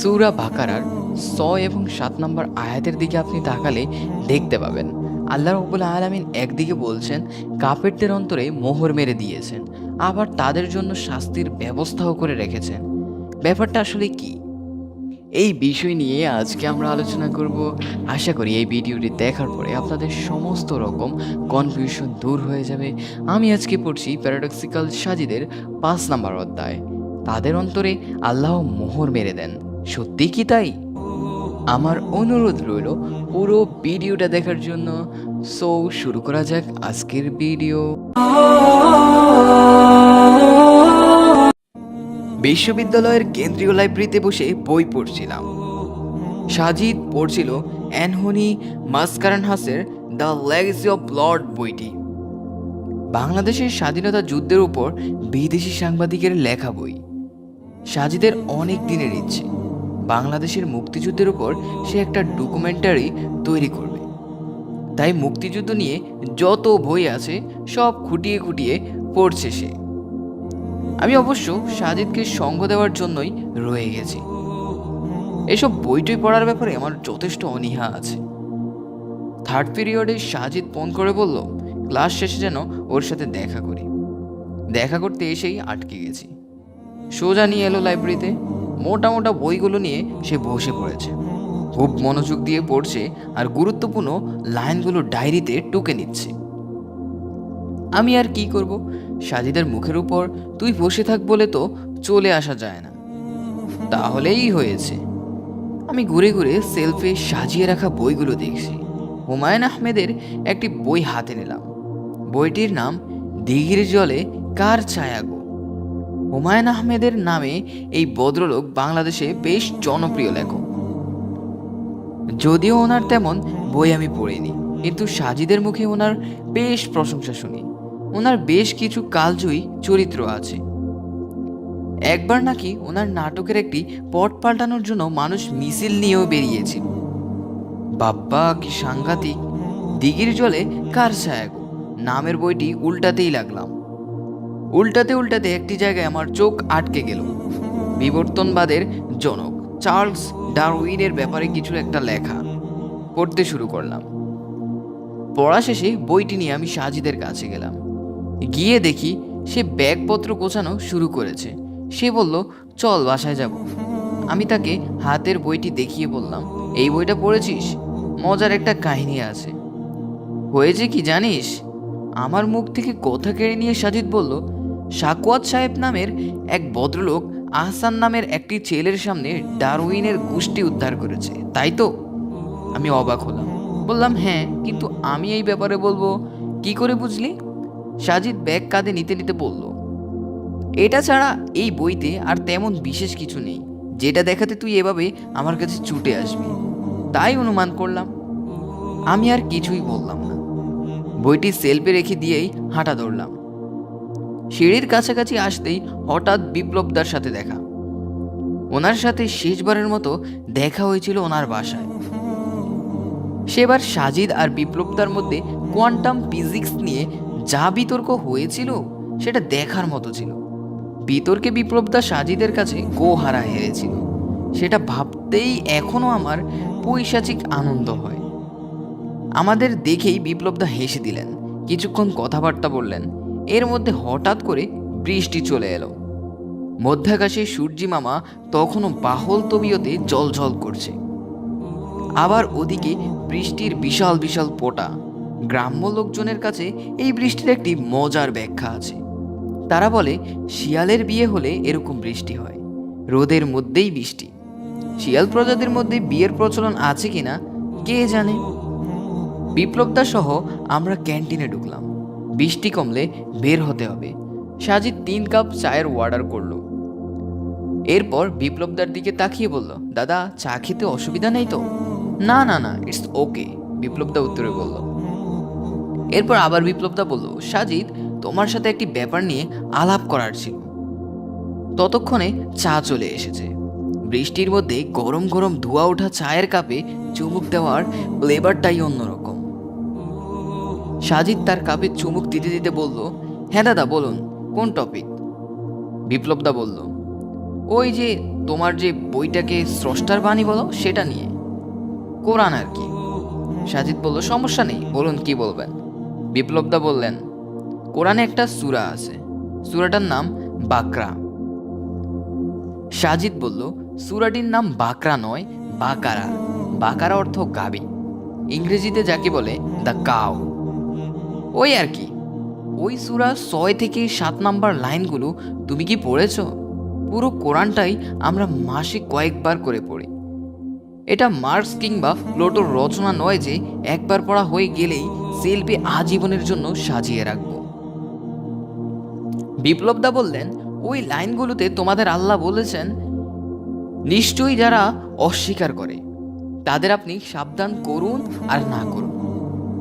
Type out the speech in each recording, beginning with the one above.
সূরা বাকারার ছয় এবং সাত নম্বর আয়াতের দিকে আপনি তাকালে দেখতে পাবেন। আল্লাহ রব্বুল আলমিন একদিকে বলছেন কাপেরদের অন্তরে মোহর মেরে দিয়েছেন, আবার তাদের জন্য শাস্তির ব্যবস্থাও করে রেখেছেন। ব্যাপারটা আসলে কি? এই বিষয় নিয়ে আজকে আমরা আলোচনা করব। আশা করি এই ভিডিওটি দেখার পরে আপনাদের সমস্ত রকম কনফিউশন দূর হয়ে যাবে। আমি আজকে পড়ছি প্যারাডক্সিক্যাল সাজিদের পাঁচ নাম্বার অধ্যায়। তাদের অন্তরে আল্লাহ মোহর মেরে দেন। সত্যি কি তাই? আমার অনুরোধ রইল পুরো ভিডিওটা দেখার জন্য। সো শুরু করা যাক আজকের ভিডিও। বিশ্ববিদ্যালয়ের কেন্দ্রীয় লাইব্রেরিতে বসে বই পড়ছিলাম। সাজিদ পড়ছিল অ্যানহনি মাস্কারানহাসের দ্য লেগেসি অফ ব্লড বইটি। বাংলাদেশের স্বাধীনতা যুদ্ধের উপর বিদেশি সাংবাদিকের লেখা বই। সাজিদের অনেক দিনের ইচ্ছে। বাংলাদেশের মুক্তিযুদ্ধের উপর সে একটা ডকুমেন্টারি তৈরি করবে। তাই মুক্তিযুদ্ধ নিয়ে যত বই আছে, সব খুঁটিয়ে খুঁটিয়ে পড়ছে সে। আমি অবশ্য সাজিদকে সঙ্গ দেওয়ার জন্যই রয়ে গেছি। এসব বইটই পড়ার ব্যাপারে আমার যথেষ্ট অনীহা আছে। থার্ড পিরিয়ডে সাজিদ ফোন করে বলল ক্লাস শেষে যেন ওর সাথে দেখা করি। দেখা করতে এসেই আটকে গেছি। সোজা নিয়ে এলো লাইব্রেরিতে মোটা মোটা বইগুলো নিয়ে সে বসে পড়েছে। খুব মনোযোগ দিয়ে পড়ছে আর গুরুত্বপূর্ণ লাইনগুলো ডায়েরিতে টুকে নিচ্ছে। আমি আর কি করব? সাজিদের মুখের উপর তুই বসে থাক বলে তো চলে আসা যায় না। তাহলেই হয়েছে। আমি ঘুরে ঘুরে সেলফে সাজিয়ে রাখা বইগুলো দেখছি। হুমায়ুন আহমেদের একটি বই হাতে নিলাম। বইটির নাম দিঘির জলে কার ছায়া গো? হুমায়ুন আহমেদের নামে এই ভদ্রলোক বাংলাদেশে বেশ জনপ্রিয় লেখক। যদিও ওনার তেমন বই আমি পড়িনি, কিন্তু সাজিদের মুখে ওনার বেশ প্রশংসা শুনি। ওনার বেশ কিছু কালজয়ী চরিত্র আছে। একবার নাকি ওনার নাটকের একটি পট পাল্টানোর জন্য মানুষ মিছিল নিয়েও বেরিয়েছিল। বাপ্পা, কি সাংঘাতিক। দিঘির জলে কার নামের বইটি উল্টাতেই লাগলাম। উল্টাতে উল্টাতে একটি জায়গায় আমার চোখ আটকে গেল। বিবর্তনবাদের জনক, চার্লস ডারউইনের ব্যাপারে কিছু একটা লেখা পড়তে শুরু করলাম। পড়া শেষে বইটি নিয়ে আমি সাজিদের কাছে গেলাম। গিয়ে দেখি সে ব্যাগপত্র গোছানো শুরু করেছে। সে বলল, চল বাসায় যাব। আমি তাকে হাতের বইটি দেখিয়ে বললাম, এই বইটা পড়েছিস? মজার একটা কাহিনী আছে। হয়েছে কি জানিস? আমার মুখ থেকে কথা কেড়ে নিয়ে সাজিদ বলল সাকুয়াত সাহেব নামের এক ভদ্রলোক আহসান নামের একটি ছেলের সামনে ডারউইনের গোষ্ঠী উদ্ধার করেছে। তাই তো? আমি অবাক হলাম। বললাম হ্যাঁ কিন্তু আমি এই ব্যাপারে বলব। কি করে বুঝলি? সাজিদ ব্যাগ কাঁধে নিতে নিতে বলল, এটা ছাড়া এই বইতে আর তেমন বিশেষ কিছু নেই। যেটা দেখাতে তুই এভাবে আমার কাছে ছুটে আসবি। তাই অনুমান করলাম। আমি আর কিছুই বললাম না। বইটি সেলফে রেখে দিয়েই হাঁটা ধরলাম। সিঁড়ির কাছাকাছি আসতেই হঠাৎ বিপ্লবদার সাথে দেখা। ওনার সাথে শেষবারের মতো দেখা হয়েছিল ওনার বাসায়। সেবার সাজিদ আর বিপ্লবদার মধ্যে কোয়ান্টাম ফিজিক্স নিয়ে যা বিতর্ক হয়েছিল, সেটা দেখার মতো ছিল। বিতর্কে বিপ্লবদা সাজিদের কাছে গোহারা হেরেছিল। সেটা ভাবতেই এখনও আমার পৈশাচিক আনন্দ হয়। আমাদের দেখেই বিপ্লবদা হেসে দিলেন। কিছুক্ষণ কথাবার্তা বললেন। এর মধ্যে হঠাৎ করে বৃষ্টি চলে এলো। মধ্যাকাশে সূর্যি মামা তখনও বাহল তবিয়তে জলঝল করছে। আবার ওদিকে বৃষ্টির বিশাল বিশাল পোটা। গ্রাম্য লোকজনের কাছে এই বৃষ্টির একটি মজার ব্যাখ্যা আছে। তারা বলে, শিয়ালের বিয়ে হলে এরকম বৃষ্টি হয়। রোদের মধ্যেই বৃষ্টি। শিয়াল প্রজাতির মধ্যে বিয়ের প্রচলন আছে কিনা, কে জানে? বিপ্লবদা সহ আমরা ক্যান্টিনে ঢুকলাম। বৃষ্টি কমলে বের হতে হবে। সাজিদ তিন কাপ চায়ের অর্ডার করল। এরপর বিপ্লবদার দিকে তাকিয়ে বলল, দাদা, চা খেতে অসুবিধা নেই তো? না না না, ইটস ওকে, বিপ্লবদা উত্তরে বলল। এরপর আবার বিপ্লবদা বলল, সাজিদ, তোমার সাথে একটি ব্যাপার নিয়ে আলাপ করার ছিল। ততক্ষণে চা চলে এসেছে। বৃষ্টির মধ্যে গরম গরম ধোয়া ওঠা চায়ের কাপে চুমুক দেওয়ার ফ্লেভারটাই অন্যরকম। সাজিদ তার কাপে চুমুক দিতে দিতে বলল হ্যাঁ দাদা, বলুন, কোন টপিক? বিপ্লবদা বলল, ওই যে তোমার যে বইটাকে স্রষ্টার বাণী বলো, সেটা নিয়ে। কোরআন আর কি? সাজিদ বলল, সমস্যা নেই, বলুন কি বলবেন? বিপ্লবদা বললেন, কোরআনে একটা সুরা আছে, সুরাটার নাম বাকরা। সাজিদ বলল, সুরাটির নাম বাকরা নয়, বাকারা। বাকারা অর্থ গাবি। ইংরেজিতে যাকে বলে, দ্য কাউ। ওই আর কি। ওই সূরা ছয় থেকে সাত নাম্বার লাইনগুলো তুমি কি পড়েছ? পুরো কোরআনটাই আমরা মাসে কয়েকবার করে পড়ি। এটা মার্কস কিংবা প্লোটোর রচনা নয় যে একবার পড়া হয়ে গেলেই শিল্পী আজীবনের জন্য সাজিয়ে রাখব। বিপ্লবদা বললেন, ওই লাইনগুলোতে তোমাদের আল্লাহ বলেছেন, নিশ্চয়ই যারা অস্বীকার করে, তাদের আপনি সাবধান করুন আর না করুন।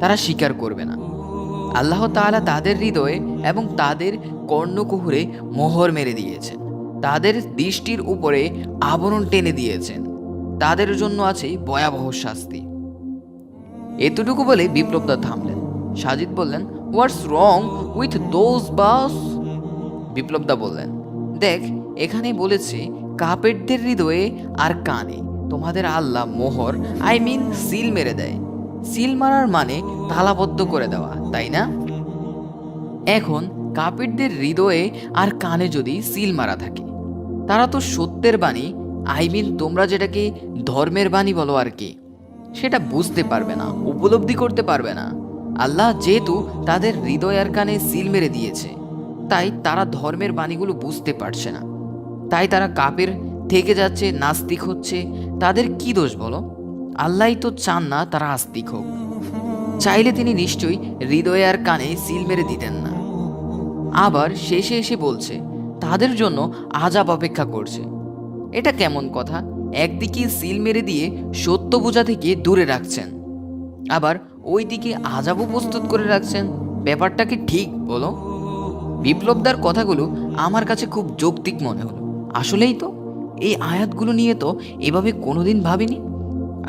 তারা স্বীকার করবে না। আল্লাহ তাআলা তাদের হৃদয়ে এবং তাদের কর্ণকুহুরে মোহর মেরে দিয়েছেন। তাদের দৃষ্টির উপরে আবরণ টেনে দিয়েছেন। তাদের জন্য আছে ভয়াবহ শাস্তি। এতটুকু বলে বিপ্লবদা থামলেন। সাজিদ বললেন what's wrong with those bus বিপ্লবদা বললেন, দেখ, এখানে বলেছে, কাপেরদের হৃদয়ে আর কানে তোমাদের আল্লাহ মোহর আই মিন সিল মেরে দেয়। সিল মারার মানে তালাবদ্ধ করে দেওয়া। তাই না? এখন কাপেরদের হৃদয়ে আর কানে যদি সিল মারা থাকে, তারা তো সত্যের বাণী, আই মিন তোমরা যেটাকে ধর্মের বাণী বলো আর কি, সেটা বুঝতে পারবে না, উপলব্ধি করতে পারবে না। আল্লাহ যেহেতু তাদের হৃদয় আর কানে সিল মেরে দিয়েছে, তাই তারা ধর্মের বাণীগুলো বুঝতে পারছে না। তাই তারা কাপের থেকে যাচ্ছে, নাস্তিক হচ্ছে, তাদের কি দোষ বলো? আল্লাহই তো চান না তারা আস্তিক হোক। চাইলে তিনি নিশ্চয়ই হৃদয়ে আর কানে সিল মেরে দিতেন না। আবার শেষে এসে বলছে, তাদের জন্য আজাব অপেক্ষা করছে। এটা কেমন কথা? একদিকে সিল মেরে দিয়ে সত্য বোঝা থেকে দূরে রাখছেন। আবার ওই দিকে আজাবও প্রস্তুত করে রাখছেন। ব্যাপারটা কি ঠিক বলো? বিপ্লবদার কথাগুলো আমার কাছে খুব যৌক্তিক মনে হলো। আসলেই তো, এই আয়াতগুলো নিয়ে তো এভাবে কোনোদিন ভাবিনি।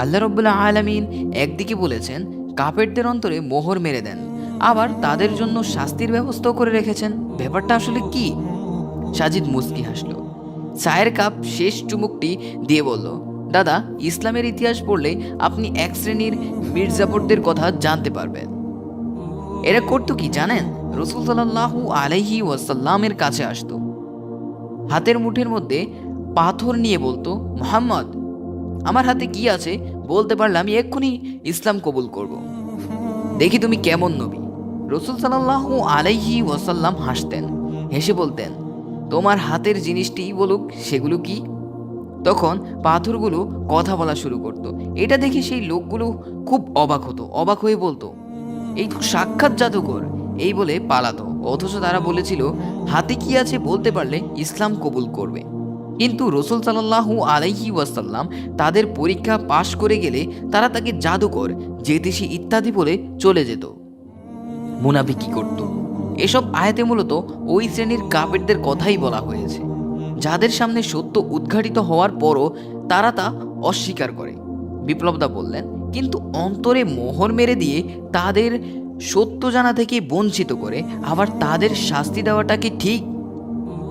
আল্লাহ রব্বুল্লাহ আলামিন একদিকে বলেছেন কাপেরদের অন্তরে মোহর মেরে দেন। আবার তাদের জন্য শাস্তির ব্যবস্থাও করে রেখেছেন। ব্যাপারটা আসলে কি? সাজিদ মুস্কি হাসলো। চায়ের কাপ শেষ চুমুকটি দিয়ে বলল, দাদা, ইসলামের ইতিহাস পড়লে আপনি এক শ্রেণির মির্জাপুরদের কথা জানতে পারবেন। এরা করতো কি জানেন? রসুল সাল্লাহু আলাইহি ওয়াসাল্লামের কাছে আসতো। হাতের মুঠের মধ্যে পাথর নিয়ে বলতো, মোহাম্মদ, আমার হাতে কি আছে? বলতে পারলে আমি এক্ষুনি ইসলাম কবুল করব। দেখি তুমি কেমন নবী। রসুল সাল্লাহু আলাইহি ওয়াসাল্লাম হাসতেন, হেসে বলতেন, তোমার হাতের জিনিসটি বলুক, সেগুলো কি? তখন পাথরগুলো কথা বলা শুরু করত। এটা দেখে সেই লোকগুলো খুব অবাক হতো, অবাক হয়ে বলতো, এই তো সাক্ষাৎ জাদুকর এই বলে পালাতো। অথচ তারা বলেছিল, হাতে কি আছে বলতে পারলে ইসলাম কবুল করবে? কিন্তু রসুল সাল্লাহু আলাইহি ওয়াসাল্লাম তাদের পরীক্ষা পাশ করে গেলে তারা তাকে জাদুকর জেতিসি ইত্যাদি বলে চলে যেত। মুনাফিকি করত? এসব আয়াতে মূলত ওই শ্রেণির কাপেরদের কথাই বলা হয়েছে। যাদের সামনে সত্য উদ্ঘাটিত হওয়ার পরও তারা তা অস্বীকার করে। বিপ্লবদা বললেন, কিন্তু অন্তরে মোহর মেরে দিয়ে তাদের সত্য জানা থেকে বঞ্চিত করে আবার তাদের শাস্তি দেওয়াটাকে ঠিক?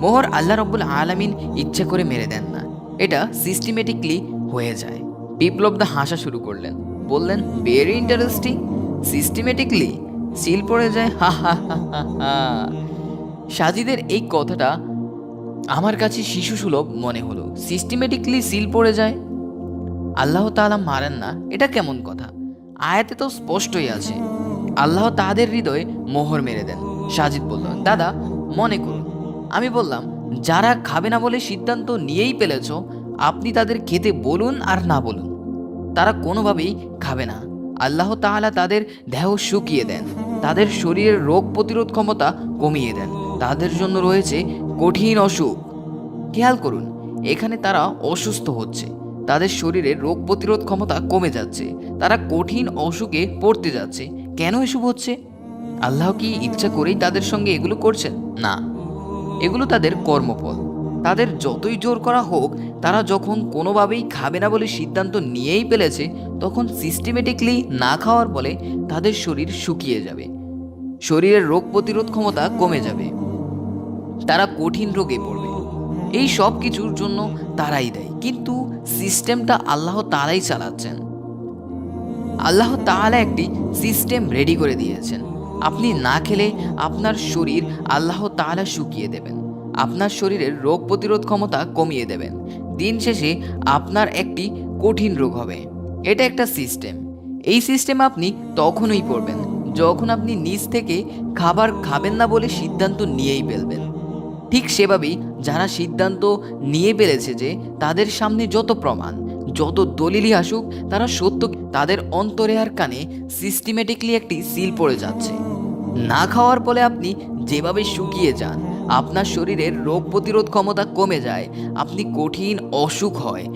মোহর আল্লাহ রব্বুল আলামিন ইচ্ছে করে মেরে দেন না। এটা সিস্টেমেটিকলি হয়ে যায়। বিপ্লব বিপ্লবদা হাসা শুরু করলেন। বললেন ভেরি ইন্টারেস্টিং। সিস্টেমেটিকলি সিল পড়ে যায়, হা হা হা হা সাজিদের এই কথাটা আমার কাছে শিশু সুলভ মনে হলো। সিস্টেমেটিকলি সিল পড়ে যায়। আল্লাহ তাআলা মারেন না। এটা কেমন কথা? আয়াতে তো স্পষ্টই আছে। আল্লাহ তাদের হৃদয়ে মোহর মেরে দেন। সাজিদ বলল, দাদা, মনে করুন আমি বললাম, যারা খাবে না বলে সিদ্ধান্ত নিয়েই ফেলেছ, আপনি তাদের খেতে বলুন আর না বলুন। তারা কোনোভাবেই খাবে না। আল্লাহ তাআলা তাদের দেহ শুকিয়ে দেন। তাদের শরীরের রোগ প্রতিরোধ ক্ষমতা কমিয়ে দেন। তাদের জন্য রয়েছে কঠিন অসুখ। খেয়াল করুন, এখানে তারা অসুস্থ হচ্ছে। তাদের শরীরে রোগ প্রতিরোধ ক্ষমতা কমে যাচ্ছে। তারা কঠিন অসুখে পড়তে যাচ্ছে। কেন এসব হচ্ছে? আল্লাহ কি ইচ্ছা করেই তাদের সঙ্গে এগুলো করছেন? না। এগুলো তাদের কর্মফল। তাদের যতই জোর করা হোক, তারা যখন কোনোভাবেই খাবে না বলে সিদ্ধান্ত নিয়েই ফেলেছে, তখন সিস্টেমেটিকলি না খাওয়ার ফলে তাদের শরীর শুকিয়ে যাবে। শরীরের রোগ প্রতিরোধ ক্ষমতা কমে যাবে। তারা কঠিন রোগে পড়বে। এই সব কিছুর জন্য তারাই দেয়। কিন্তু সিস্টেমটা আল্লাহ তারাই চালাচ্ছেন। আল্লাহ তাআলা একটি সিস্টেম রেডি করে দিয়েছেন। আপনি না খেলে আপনার শরীর আল্লাহ তাআলা শুকিয়ে দেবেন। আপনার শরীরের রোগ প্রতিরোধ ক্ষমতা কমিয়ে দেবেন। দিন শেষে আপনার একটি কঠিন রোগ হবে। এটা একটা সিস্টেম। এই সিস্টেম আপনি তখনই পড়বেন যখন আপনি নিজ থেকে খাবার খাবেন না বলে সিদ্ধান্ত নিয়েই ফেলবেন। ঠিক সেভাবেই যারা সিদ্ধান্ত নিয়ে ফেলেছে যে তাদের সামনে যত প্রমাণ, যত দলিলই আসুক, তারা সত্য তাদের অন্তরে আর কানে সিস্টেমেটিকলি একটি সিল পড়ে যাচ্ছে। না খাওয়ার ফলে আপনি যেভাবে শুকিয়ে যান, আপনার শরীরের রোগ প্রতিরোধ ক্ষমতা কমে যায়, আপনি কঠিন অসুখ হয়।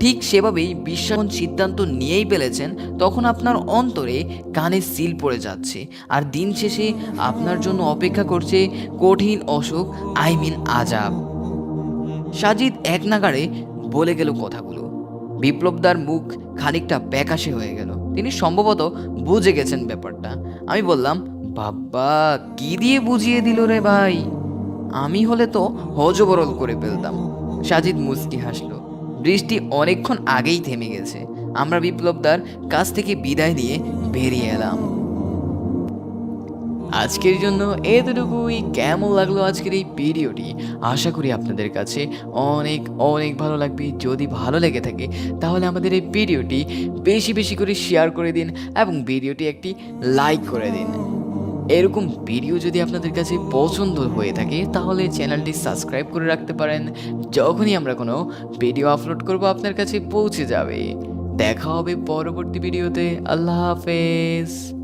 ঠিক সেভাবেই বিশ্বাস সিদ্ধান্ত নিয়েই ফেলেছেন, তখন আপনার অন্তরে কানে সিল পড়ে যাচ্ছে। আর দিন শেষে আপনার জন্য অপেক্ষা করছে কঠিন অসুখ, আই মিন আজাব। সাজিদ এক নাগাড়ে বলে গেল কথাগুলো। বিপ্লবদার মুখ খানিকটা প্যাকাশে হয়ে গেল। তিনি সম্ভবত বুঝে গেছেন ব্যাপারটা। আমি বললাম বাবা কি দিয়ে বুঝিয়ে দিল রে ভাই? আমি হলে তো হজবরল করে ফেলতাম। সাজিদ মুস্কি হাসলো। বৃষ্টি অনেকক্ষণ আগেই থেমে গেছে। আমরা বিপ্লবদার কাছ থেকে বিদায় নিয়ে বেরিয়ে এলাম। আজকের জন্য এতটুকুই। কেমন লাগল আজকের এই ভিডিওটি? আশা করি আপনাদের কাছে অনেক অনেক ভালো লাগবে। যদি ভালো লেগে থাকে, তাহলে আমাদের এই ভিডিওটি বেশি বেশি করে শেয়ার করে দিন এবং ভিডিওটি একটি লাইক করে দিন। এরকম ভিডিও যদি আপনাদের কাছে পছন্দ হয়ে থাকে, তাহলে চ্যানেলটি সাবস্ক্রাইব করে রাখতে পারেন। যখনই আমরা কোনো ভিডিও আপলোড করব, আপনার কাছে পৌঁছে যাবে। দেখা হবে পরবর্তী ভিডিওতে আল্লাহ হাফেজ।